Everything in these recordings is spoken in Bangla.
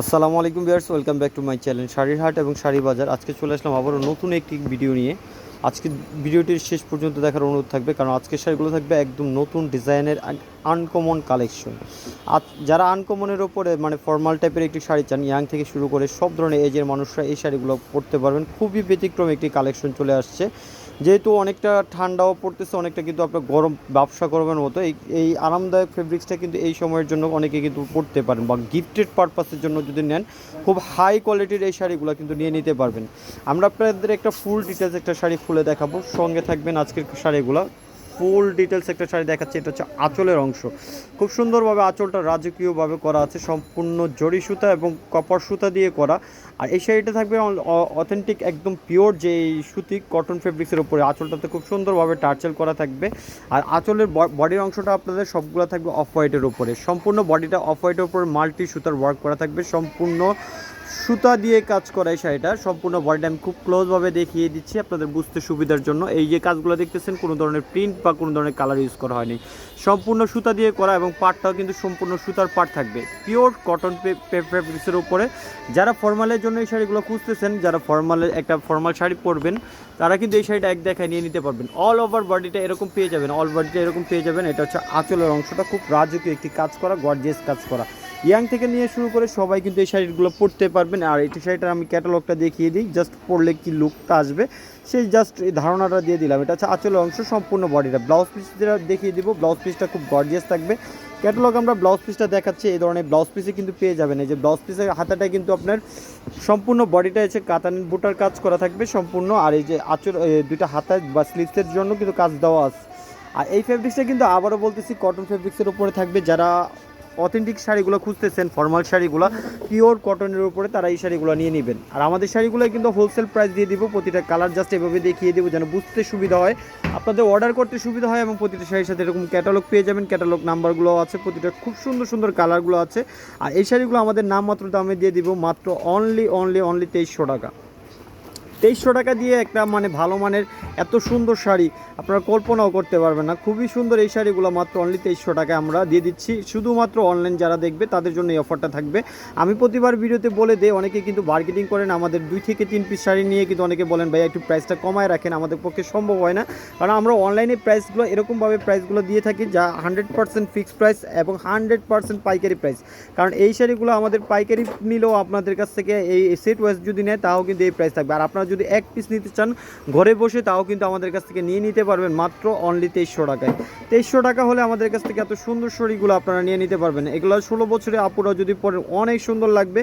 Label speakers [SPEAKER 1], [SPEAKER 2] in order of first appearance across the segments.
[SPEAKER 1] আসসালামু আলাইকুম viewers, welcome back to my channel শাড়ির হাট এবং শাড়ি বাজার আজকে চলে আসলাম আবারও নতুন একটি ভিডিও নিয়ে। আজকে ভিডিওটির শেষ পর্যন্ত দেখার অনুরোধ থাকবে, কারণ আজকের শাড়িগুলো থাকবে একদম নতুন ডিজাইনের আনকমন কালেকশন যারা আনকমনের ওপরে মানে ফর্মাল টাইপের একটি শাড়ি চান ইয়াং থেকে শুরু করে সব ধরনের এজের মানুষরা এই শাড়িগুলো পরতে পারবেন। খুবই ব্যতিক্রম একটি কালেকশন চলে আসছে। যেহেতু অনেকটা ঠান্ডাও পড়তেছে, অনেকটা কিন্তু আপনার গরম ব্যবসা করবেন মতো, এই এই আরামদায়ক ফেব্রিক্সটা কিন্তু এই সময়ের জন্য অনেকে কিন্তু পড়তে পারেন বা গিফটেড পারপাসের জন্য যদি নেন, খুব হাই কোয়ালিটির এই শাড়িগুলো কিন্তু নিয়ে নিতে পারবেন। আমরা আপনাদের একটা ফুল ডিটেলস একটা শাড়ি খুলে দেখাবো, সঙ্গে থাকবেন আজকের শাড়িগুলো। ফুল ডিটেলস একটা শাড়ি দেখাচ্ছে, এটা হচ্ছে আঁচলের অংশ। খুব সুন্দরভাবে আঁচলটা রাজকীয়ভাবে করা আছে, সম্পূর্ণ জরি সুতা এবং কপার সুতা দিয়ে করা। আর এই শাড়িটা থাকবে অথেন্টিক একদম পিওর যে সুতি কটন ফেব্রিক্সের উপরে। আঁচলটাতে খুব সুন্দরভাবে টার্চেল করা থাকবে। আর আঁচলের বডির অংশটা আপনাদের সবগুলো থাকবে অফ হোয়াইটের উপরে। সম্পূর্ণ বডিটা অফ হোয়াইটের উপরে মাল্টি সুতার ওয়ার্ক করা থাকবে। সম্পূর্ণ সুতা দিয়ে কাজ করা এই শাড়িটা। সম্পূর্ণ বডিটা আমি খুব ক্লোজভাবে দেখিয়ে দিচ্ছি আপনাদের বুঝতে সুবিধার জন্য। এই যে কাজগুলো দেখতেছেন, কোনো ধরনের প্রিন্ট বা কোনো ধরনের কালার ইউজ করা হয়নি। সম্পূর্ণ সুতা দিয়ে করা এবং পাটটাও কিন্তু সম্পূর্ণ সুতার পাট থাকবে। পিওর কটন ফেব্রিক্সের উপরে। যারা ফর্মালের জন্য এই শাড়িগুলো খুঁজতেছেন, যারা ফর্মালের একটা ফর্মাল শাড়ি পরবেন, তারা কিন্তু এই শাড়িটা এক দেখায় নিয়ে নিতে পারবেন। অল ওভার বডিটা এরকম পেয়ে যাবেন অল বডিটা এরকম পেয়ে যাবেন। এটা হচ্ছে আঁচলের অংশটা, খুব রাজকীয় একটি কাজ করা গর্জিয়াস কাজ করা। ইয়াং থেকে নিয়ে শুরু করে সবাই কিন্তু এই শাড়িগুলো পরতে পারবেন। আর এই শাড়িটার আমি ক্যাটালগটা দেখিয়ে দিই। জাস্ট পরলে কি লুকটা আসবে? সেই জাস্ট এই ধারণাটা দিয়ে দিলাম। এটা হচ্ছে আঁচলের অংশ, সম্পূর্ণ বডিটা। ব্লাউজ পিস যেটা দেখিয়ে দিব, ব্লাউজ পিসটা খুব গর্জিয়াস থাকবে। ক্যাটালগ আমরা ব্লাউজ পিসটা দেখাচ্ছি, এই ধরনের ব্লাউজ পিসে কিন্তু পেয়ে যাবেন। এই যে ব্লাউজ পিসের হাতাটা কিন্তু আপনার সম্পূর্ণ বডিটা হচ্ছে কাতান বুটার কাজ করা থাকবে সম্পূর্ণ। আর এই যে আঁচল দুইটা হাতা বা স্লিভসের জন্য কিন্তু কাজ দেওয়া আছে। আর এই ফেব্রিক্সটা কিন্তু আবারও বলতেছি কটন ফেব্রিক্সের উপরে থাকবে। যারা অথেন্টিক শাড়িগুলো খুঁজতেছেন, ফর্মাল শাড়িগুলো, পিওর কটনের উপরে তারা এই শাড়িগুলো নিয়ে নেবেন। আর আমাদের শাড়িগুলো কিন্তু হোলসেল প্রাইস দিয়ে দিব, প্রতিটা কালার জাস্ট এভাবে দেখিয়ে দেবো যেন বুঝতে সুবিধা হয়। আপনাদের অর্ডার করতে সুবিধা হয় এবং প্রতিটা শাড়ির সাথে এরকম ক্যাটালগ পেয়ে যাবেন। ক্যাটালগ নাম্বারগুলো আছে, প্রতিটা খুব সুন্দর সুন্দর কালারগুলো আছে। আর এই শাড়িগুলো আমাদের নামমাত্র দামে দিয়ে দিব মাত্র অনলি অনলি অনলি তেইশশো টাকা। তেইশশো টাকা দিয়ে একটা মানে ভালো মানের এত সুন্দর শাড়ি আপনারা কল্পনাও করতে পারবেন না। খুবই সুন্দর এই শাড়িগুলো মাত্র অনলি তেইশশো টাকায় আমরা দিয়ে দিচ্ছি। শুধুমাত্র অনলাইন যারা দেখবে, তাদের জন্য এই অফারটা থাকবে। আমি প্রতিবার ভিডিওতে বলে দিই, অনেকে কিন্তু মার্কেটিং করেন, আমাদের দুই থেকে তিন পিস শাড়ি নিয়ে কিন্তু অনেকে বলেন ভাই একটু প্রাইসটা কমায় রাখেন, আমাদের পক্ষে সম্ভব হয় না। কারণ আমরা অনলাইনে প্রাইসগুলো এরকমভাবে প্রাইসগুলো দিয়ে থাকি যা হান্ড্রেড পার্সেন্ট ফিক্সড প্রাইস এবং হান্ড্রেড পার্সেন্ট পাইকারি প্রাইস কারণ এই শাড়িগুলো আমাদের পাইকারি নিলেও আপনাদের কাছ থেকে এই সেট ওয়াইজ যদি নেয়, তাও কিন্তু এই প্রাইস থাকবে। আর আপনারা যদি এক পিস নিতে চান, ঘরে বসে তাও কিন্তু আমাদের কাছ থেকে নিয়ে নিতে পারবেন মাত্র অনলি তেইশশো টাকায়। তেইশশো টাকা হলে আমাদের কাছ থেকে এত সুন্দর শাড়িগুলো আপনারা নিয়ে নিতে পারবেন। এগুলো ষোলো বছরে আপুরা যদি পরে অনেক সুন্দর লাগবে।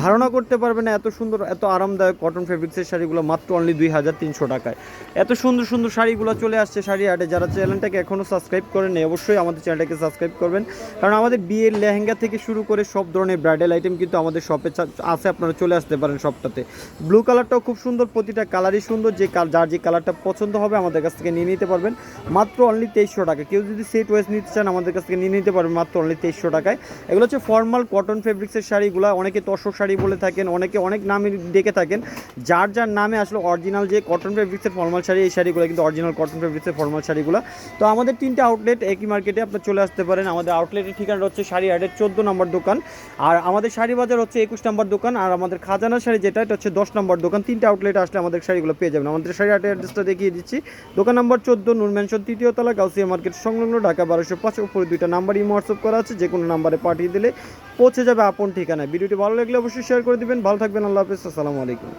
[SPEAKER 1] ধারণা করতে পারবেন না, এত সুন্দর, এত আরামদায়ক কটন ফেব্রিক্সের শাড়িগুলো মাত্র অনলি দুই হাজার তিনশো টাকায়। এত সুন্দর সুন্দর শাড়িগুলো চলে আসছে শাড়ি হাটে যারা চ্যানেলটাকে এখনও সাবস্ক্রাইব করেন অবশ্যই আমাদের চ্যানেলটাকে সাবস্ক্রাইব করবেন। কারণ আমাদের বিয়ের লেহেঙ্গা থেকে শুরু করে সব ধরনের ব্রাইডাল আইটেম কিন্তু আমাদের শপে আছে, আপনারা চলে আসতে পারেন সবটাতে ব্লু কালারটাও খুব সুন্দর প্রতিটা কালারই সুন্দর, যে যার যে কালারটা পছন্দ হবে আমাদের কাছ থেকে নিয়ে নিতে পারবেন। মাত্র অনলি তেইশশো টাকা। কেউ যদি সেট ওয়েস নিতে চান আমাদের কাছ থেকে নিয়ে নিতে পারবেন মাত্র অনলি তেইশশো টাকায়। এগুলো হচ্ছে ফর্মাল কটন ফেব্রিক্সের শাড়িগুলো। অনেকে তসর শাড়ি বলে থাকেন, অনেকে অনেক নামে ডেকে থাকেন। যার যার নামে আসলে অরিজিনাল যে কটন ফেব্রিক্সের ফর্মাল শাড়ি, এই শাড়িগুলো কিন্তু অরিজিনাল কটন ফেব্রিক্সের ফর্মাল শাড়িগুলো। তো আমাদের তিনটে আউটলেট একই মার্কেটে আপনার চলে আসতে পারেন। আমাদের আউটলেটের ঠিকানা হচ্ছে শাড়ি হাটের চোদ্দ নম্বর দোকান। আর আমাদের শাড়ি বাজার হচ্ছে একুশ নম্বর দোকান। আর আমাদের খাজানা শাড়ি যেটা, এটা হচ্ছে দশ নম্বর দোকান। তিনটে আউটলেট আসলে আমাদের শাড়িগুলো পেয়ে যাবেন। আমাদের শাড়ি হাটের অ্যাড্রেসটা দেখিয়ে দিচ্ছি। দোকান নম্বর চোদ্দ নূর তৃতীয় তলা, গাউসিয়া মার্কেট সংলগ্ন ঢাকা বারোশো পাঁচ, উপরে দুইটা নাম্বারই হোয়াটসঅ্যাপ করা আছে যে কোনো নাম্বারে পাঠিয়ে দিলে পৌঁছে যাবে আপন ঠিকানায়। ভিডিওটি ভালো লাগলে অবশ্যই শেয়ার করে দিবেন। ভালো থাকবেন, আল্লাহ হাফিজ, আসসালামু আলাইকুম।